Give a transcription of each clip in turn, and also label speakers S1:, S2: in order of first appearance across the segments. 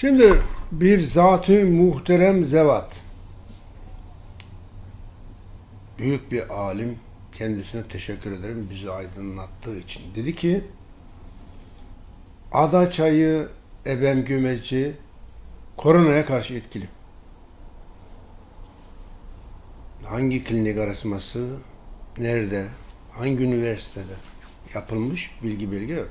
S1: Şimdi bir zatı muhterem zevat. Büyük bir alim. Kendisine teşekkür ederim bizi aydınlattığı için. Dedi ki ada çayı, ebem gümeci koronaya karşı etkili. Hangi klinik arasması, nerede, hangi üniversitede yapılmış bilgi bilgi yok.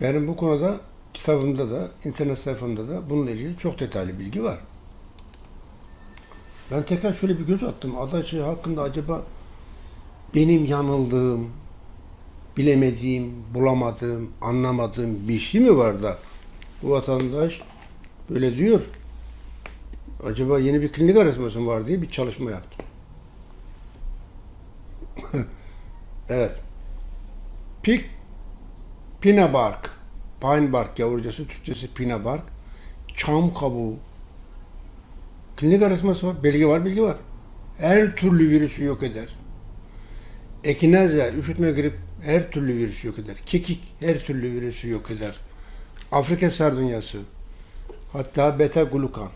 S1: Benim bu konuda kitabımda da, internet sayfamda da bununla ilgili çok detaylı bilgi var. Ben tekrar şöyle bir göz attım. Adaçı hakkında acaba benim yanıldığım, bilemediğim, bulamadığım, anlamadığım bir şey mi var da bu vatandaş böyle diyor. Acaba yeni bir klinik arasması mı var diye bir çalışma yaptım. evet. Pik Pine bark. Pine bark yavrucası, Türkçesi pine bark. Çam kabuğu. Klinik arasması var. Bilgi var, bilgi var. Her türlü virüsü yok eder. Ekinezya, üşütme grip her türlü virüsü yok eder. Kekik her türlü virüsü yok eder. Afrika sardunyası. Hatta beta glukan.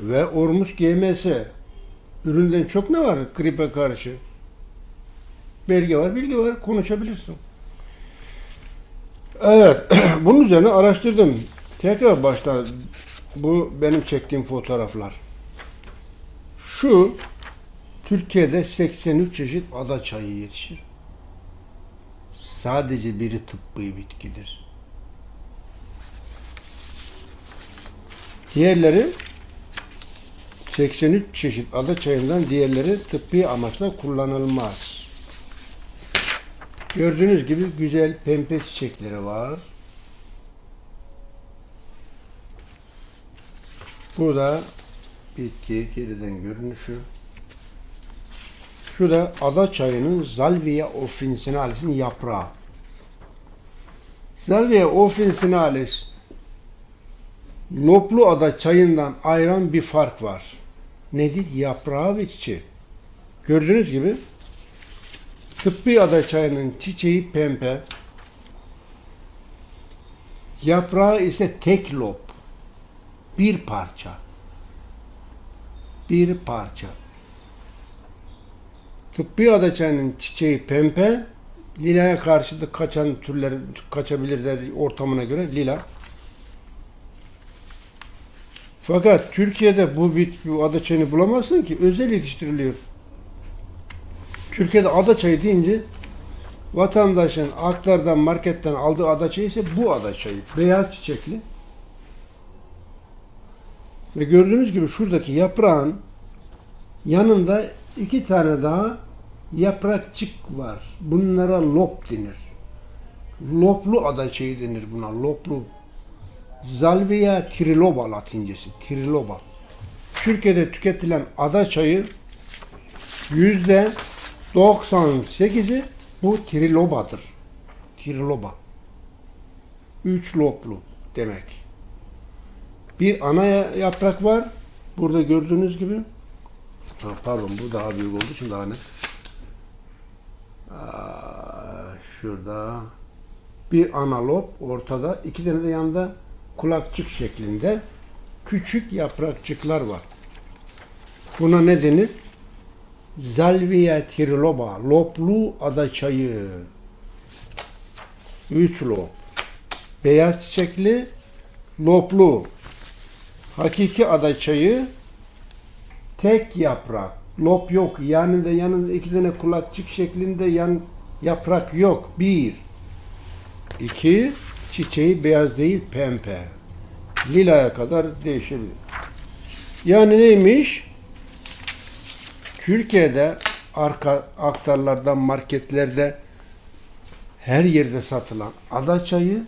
S1: Ve Ormus GMS. Üründen çok ne var gripe karşı? Belge var, bilgi var. Konuşabilirsin. Evet. Bunun üzerine araştırdım. Tekrar baştan bu benim çektiğim fotoğraflar. Şu Türkiye'de 83 çeşit ada çayı yetişir. Sadece biri tıbbi bitkidir. Diğerleri 83 çeşit ada çayından diğerleri tıbbi amaçla kullanılmaz. Gördüğünüz gibi güzel pembe çiçekleri var. Burada bitki geriden görünüşü. Şu da ada çayının Salvia officinalis'in yaprağı. Salvia officinalis loplu ada çayından ayıran bir fark var. Nedir? Yaprağı ve çiçeği. Gördüğünüz gibi tıbbi ada çayının çiçeği pembe, yaprağı ise tek lop, bir parça. Bir parça. Tıbbi ada çayının çiçeği pembe, lilaya karşı da kaçan türleri kaçabilirler ortamına göre lila. Fakat Türkiye'de bu bit bu ada çayını bulamazsın ki özel yetiştiriliyor. Türkiye'de ada çayı deyince vatandaşın aklardan marketten aldığı ada çayı ise bu ada çayı. Beyaz çiçekli. Ve gördüğünüz gibi şuradaki yaprağın yanında iki tane daha yaprakçık var. Bunlara lop denir. Loplu ada çayı denir buna. Loplu. Salvia triloba latincesi. Triloba. Türkiye'de tüketilen ada çayı yüzde 98'i bu trilobadır. Triloba. Üç loplu demek. Bir ana ya- yaprak var. Burada gördüğünüz gibi. Ha, pardon bu daha büyük olduğu için daha net. Aa, şurada bir ana lop ortada. iki tane de yanında kulakçık şeklinde küçük yaprakçıklar var. Buna ne denir? Salvia triloba, loplu ada çayı. Üç lop. Beyaz çiçekli, loplu. Hakiki ada çayı, tek yaprak. Lop yok. Yanında yanında iki tane kulakçık şeklinde yan yaprak yok. Bir. İki, çiçeği beyaz değil, pembe. Lilaya kadar değişebilir. Yani neymiş? Türkiye'de arka aktarlardan, marketlerde her yerde satılan ada çayı,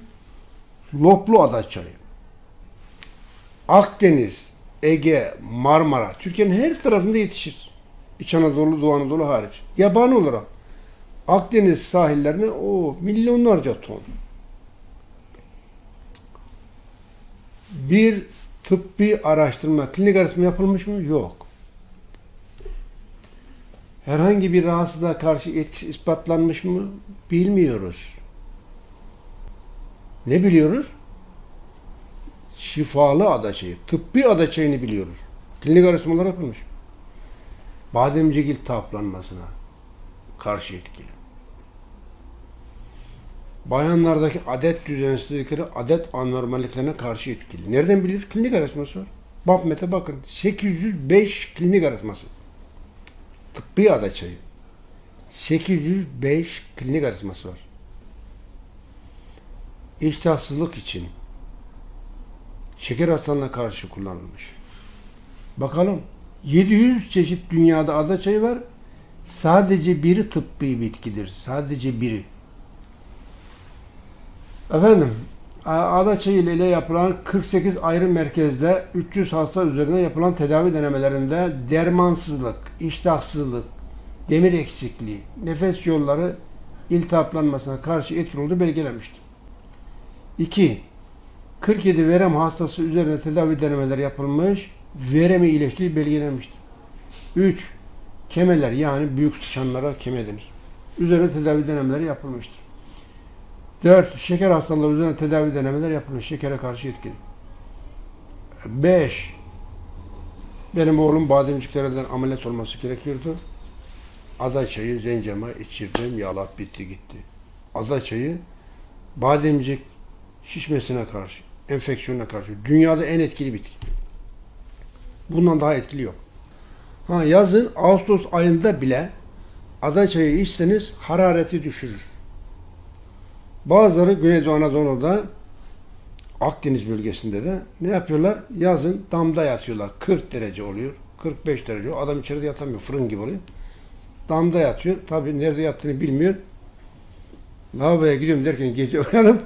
S1: loplu ada çayı. Akdeniz, Ege, Marmara, Türkiye'nin her tarafında yetişir. İç Anadolu, Doğu Anadolu hariç. Yabani olarak. Akdeniz sahillerine o milyonlarca ton. Bir tıbbi araştırma, klinik araştırma yapılmış mı? Yok. Herhangi bir rahatsızlığa karşı etkisi ispatlanmış mı? Bilmiyoruz. Ne biliyoruz? Şifalı adaçayı, tıbbi adaçayını biliyoruz. Klinik araştırmalar yapılmış. Bademcik iltihaplanmasına karşı etkili. Bayanlardaki adet düzensizlikleri, adet anormalliklerine karşı etkili. Nereden biliyoruz? Klinik araştırması var. BAPMET'e bakın. 805 klinik araştırması. Tıbbi adaçayı. 805 klinik araştırması var. İştahsızlık için şeker hastalığına karşı kullanılmış. Bakalım 700 çeşit dünyada adaçayı var. Sadece biri tıbbi bitkidir. Sadece biri. Efendim, adaçayı ile yapılan 48 ayrı merkezde 300 hasta üzerine yapılan tedavi denemelerinde dermansızlık, iştahsızlık, demir eksikliği, nefes yolları iltihaplanmasına karşı etkili olduğu belgelenmiştir. 2. 47 verem hastası üzerine tedavi denemeler yapılmış, veremi iyileştiği belgelenmiştir. 3. Kemeler yani büyük sıçanlara keme. Üzerine tedavi denemeleri yapılmıştır. 4. Şeker hastalığı üzerine tedavi denemeler yapılmış. Şekere karşı etkili. 5. Benim oğlum bademciklerden ameliyat olması gerekiyordu. Ada çayı zencema içirdim, yalap bitti gitti. Ada çayı bademcik şişmesine karşı, enfeksiyona karşı dünyada en etkili bitki. Bundan daha etkili yok. Ha yazın Ağustos ayında bile ada çayı içseniz harareti düşürür. Bazıları Güneydoğu Anadolu'da Akdeniz bölgesinde de ne yapıyorlar? Yazın damda yatıyorlar. 40 derece oluyor. 45 derece oluyor. Adam içeride yatamıyor. Fırın gibi oluyor. Damda yatıyor. Tabii nerede yattığını bilmiyor. Lavaboya gidiyorum derken gece uyanıp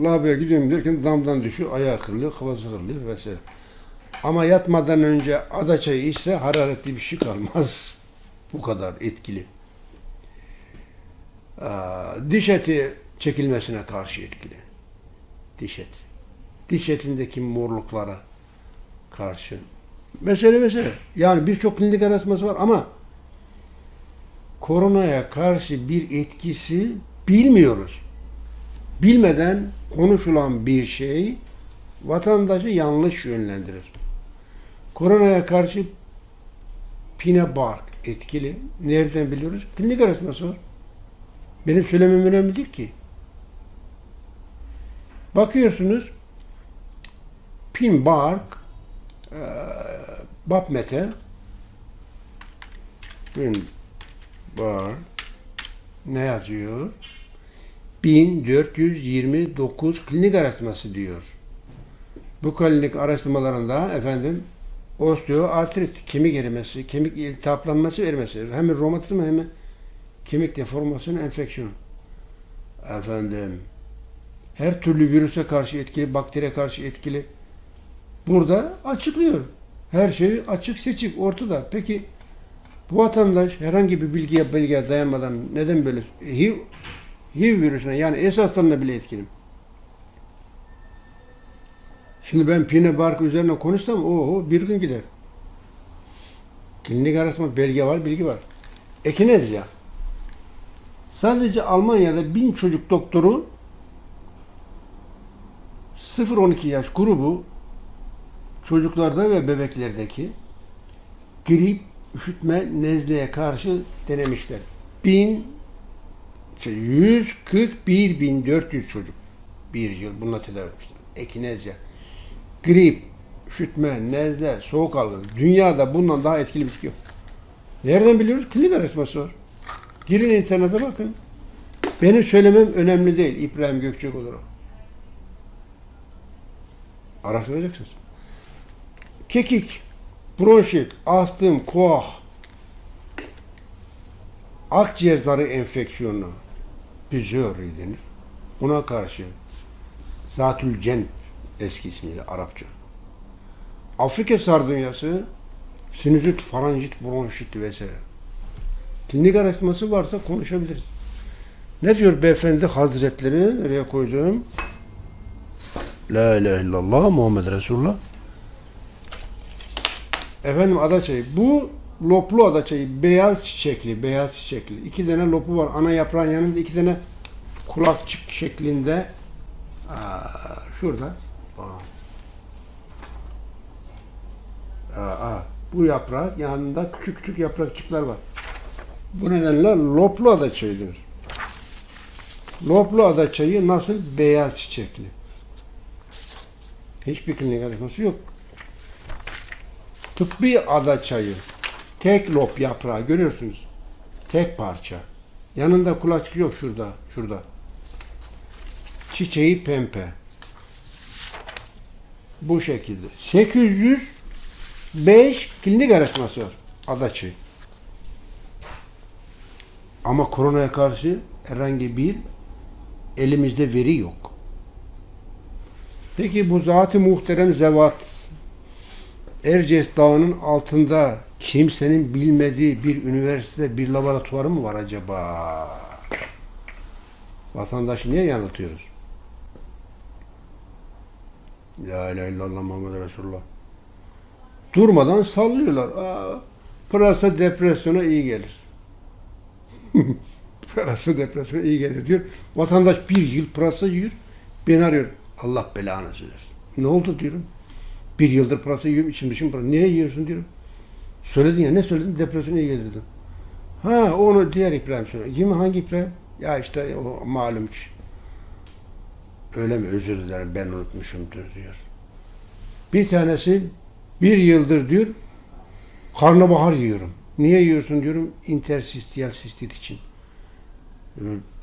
S1: lavaboya gidiyorum derken damdan düşüyor. Ayağı kırılıyor. Kafası kırılıyor vesaire. Ama yatmadan önce ada çayı içse hararetli bir şey kalmaz. Bu kadar etkili. Diş eti çekilmesine karşı etkili. Diş eti. Diş etindeki morluklara karşı. Mesele mesele. Yani birçok klinik araştırması var ama koronaya karşı bir etkisi bilmiyoruz. Bilmeden konuşulan bir şey vatandaşı yanlış yönlendirir. Koronaya karşı pine bark etkili. Nereden biliyoruz? Klinik araştırması var. Benim söylemem önemli değil ki. Bakıyorsunuz pin bark e, BAPMET'e pin bark ne yazıyor? 1429 klinik araştırması diyor. Bu klinik araştırmalarında efendim osteoartrit, kemik erimesi, kemik iltihaplanması erimesi, hem romatizma hem kemik deformasyonu, enfeksiyonu. Efendim her türlü virüse karşı etkili, bakteriye karşı etkili. Burada açıklıyor. Her şey açık seçik ortada. Peki bu vatandaş herhangi bir bilgiye belgeye dayanmadan neden böyle HIV, HIV virüsüne yani esas hastalığına bile etkili? Şimdi ben pine bark üzerine konuşsam o bir gün gider. Klinik araştırma belge var, bilgi var. Ekinezya. Sadece Almanya'da bin çocuk doktoru 0-12 yaş grubu çocuklarda ve bebeklerdeki grip, üşütme, nezleye karşı denemişler. 1000 şey, 141.400 çocuk bir yıl bununla tedavi etmişler. Ekinezya. Grip, üşütme, nezle, soğuk algını. Dünyada bundan daha etkili bitki yok. Nereden biliyoruz? Klinik araştırması var. Girin internete bakın. Benim söylemem önemli değil İbrahim Gökçek olarak. Araştıracaksınız. Kekik, bronşit, astım, koah, akciğer zarı enfeksiyonu, pizori denir. Buna karşı zatül cenb eski ismiyle Arapça. Afrika sardunyası, sinüzit, faranjit, bronşit vesaire. Klinik araştırması varsa konuşabiliriz. Ne diyor beyefendi hazretleri? Nereye koydum? La ilahe illallah Muhammed Resulullah. Efendim adaçayı. Bu loplu adaçayı. Beyaz çiçekli. Beyaz çiçekli. İki tane lopu var. Ana yaprağın yanında iki tane kulakçık şeklinde Aa, şurada. Aa. Aa, bu yaprak yanında küçük küçük yaprakçıklar var. Bu nedenle loplu ada çayı denir. Loplu ada çayı nasıl? Beyaz çiçekli. Hiçbir klinik arasması yok. Tıbbi ada çayı. Tek lop yaprağı görüyorsunuz. Tek parça. Yanında kulaçkı yok şurada. Şurada. Çiçeği pempe. Bu şekilde. 805 klinik araştırması var. Adaçı. Ama koronaya karşı herhangi bir elimizde veri yok. Peki bu zat-ı muhterem zevat Erciyes Dağı'nın altında kimsenin bilmediği bir üniversite, bir laboratuvarı mı var acaba? Vatandaşı niye yanıltıyoruz? La ilahe illallah Muhammed Resulullah. Durmadan sallıyorlar. Aa, pırasa depresyona iyi gelir. pırasa depresyona iyi gelir diyor. Vatandaş bir yıl pırasa yiyor. Beni arıyor. Allah belanı versin. Ne oldu diyorum. Bir yıldır pırasa yiyorum. içim dışım pırasa. Niye yiyorsun diyorum. Söyledin ya. Ne söyledin? Depresyona iyi gelir dedim. Ha onu diğer İbrahim söylüyor. Kim hangi İbrahim? Ya işte o malum kişi. Öyle mi? Özür dilerim ben unutmuşumdur diyor. Bir tanesi bir yıldır diyor karnabahar yiyorum. Niye yiyorsun diyorum intersistiyal sistit için.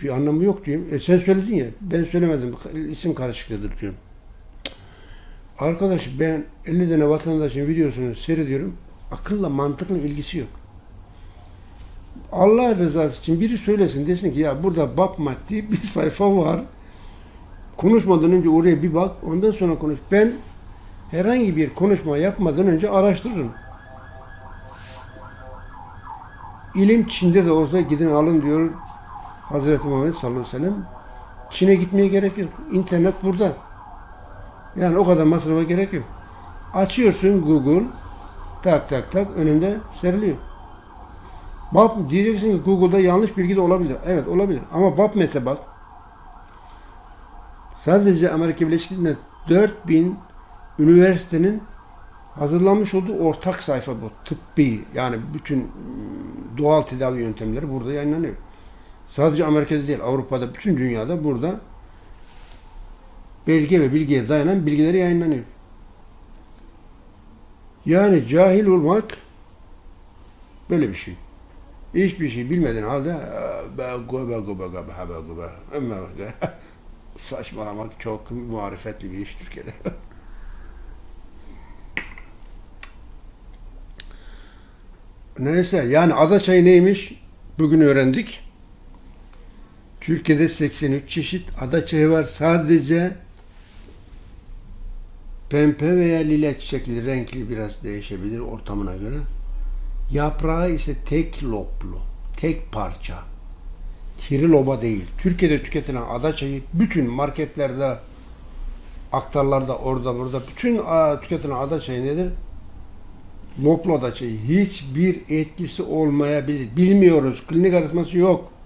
S1: Bir anlamı yok diyorum. E sen söyledin ya ben söylemedim isim karışıklığıdır diyorum. Arkadaş ben 50 tane vatandaşın videosunu seyrediyorum. Akılla mantıkla ilgisi yok. Allah rızası için biri söylesin desin ki ya burada bab maddi bir sayfa var. Konuşmadan önce oraya bir bak ondan sonra konuş. Ben herhangi bir konuşma yapmadan önce araştırırım. İlim Çin'de de olsa gidin alın diyor Hazreti Muhammed sallallahu aleyhi ve sellem. Çin'e gitmeye gerek yok. İnternet burada. Yani o kadar masrafa gerek yok. Açıyorsun Google tak tak tak önünde seriliyor. Bab diyeceksin ki Google'da yanlış bilgi de olabilir. Evet olabilir. Ama PubMed'e bak. Sadece Amerika Birleşik Devletleri'nde 4000 üniversitenin hazırlanmış olduğu ortak sayfa bu. Tıbbi yani bütün ım, doğal tedavi yöntemleri burada yayınlanıyor. Sadece Amerika'da değil Avrupa'da bütün dünyada burada belge ve bilgiye dayanan bilgileri yayınlanıyor. Yani cahil olmak böyle bir şey. Hiçbir şey bilmediğin halde "Aa, be gobe gobe gobe habe gobe emme gobe." saçmalamak çok muharefetli bir iş Türkiye'de. Neyse yani ada çayı neymiş? Bugün öğrendik. Türkiye'de 83 çeşit ada çayı var. Sadece pembe veya lila çiçekli renkli biraz değişebilir ortamına göre. Yaprağı ise tek loblu, tek parça. Triloba değil. Türkiye'de tüketilen ada çayı bütün marketlerde, aktarlarda, orada burada bütün tüketilen ada çayı nedir? Loplu ada çayı. Hiçbir etkisi olmayabilir. Bilmiyoruz. Klinik arasması yok.